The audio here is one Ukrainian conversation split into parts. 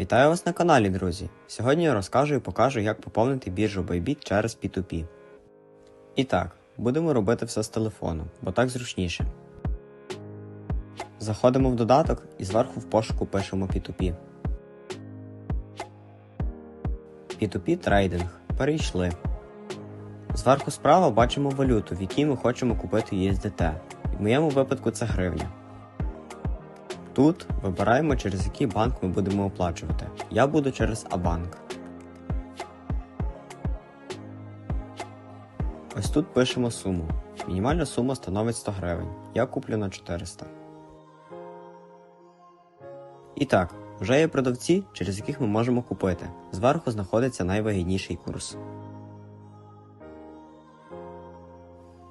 Вітаю вас на каналі, друзі! Сьогодні я розкажу і покажу, як поповнити біржу Bybit через P2P. І так, будемо робити все з телефону, бо так зручніше. Заходимо в додаток і зверху в пошуку пишемо P2P. P2P трейдинг. Перейшли. Зверху справа бачимо валюту, в якій ми хочемо купити USDT. В моєму випадку це гривня. Тут вибираємо, через який банк ми будемо оплачувати. Я буду через Абанк. Ось тут пишемо суму. Мінімальна сума становить 100 гривень. Я куплю на 400. І так, вже є продавці, через яких ми можемо купити. Зверху знаходиться найвигідніший курс.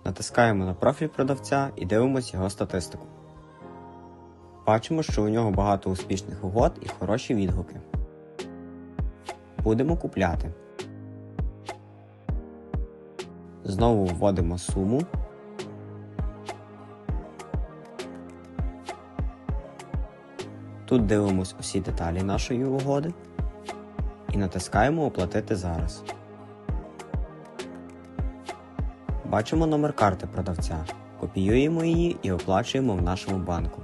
Натискаємо на профіль продавця і дивимося його статистику. Бачимо, що у нього багато успішних угод і хороші відгуки. Будемо купляти. Знову вводимо суму. Тут дивимось усі деталі нашої угоди і натискаємо Оплатити зараз. Бачимо номер карти продавця. Копіюємо її і оплачуємо в нашому банку.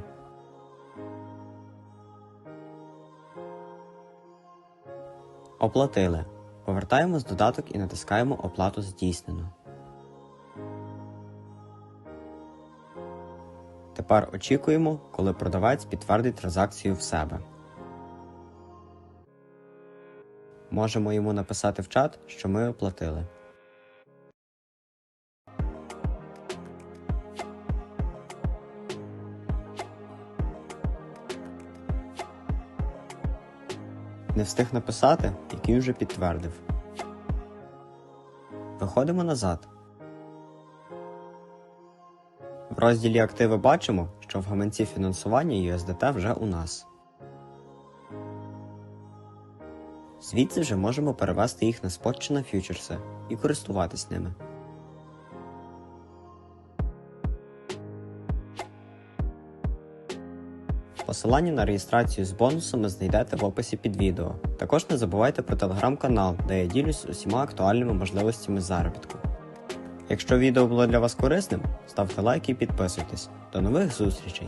Оплатили. Повертаємось з додаток і натискаємо Оплату здійснено. Тепер очікуємо, коли продавець підтвердить транзакцію в себе. Можемо йому написати в чат, що ми оплатили. Не встиг написати, який вже підтвердив. Виходимо назад. В розділі Активи бачимо, що в гаманці фінансування USDT вже у нас. Звідси вже можемо перевести їх на спот чи на фьючерси і користуватись ними. Посилання на реєстрацію з бонусами знайдете в описі під відео. Також не забувайте про телеграм-канал, де я ділюсь усіма актуальними можливостями заробітку. Якщо відео було для вас корисним, ставте лайк і підписуйтесь. До нових зустрічей!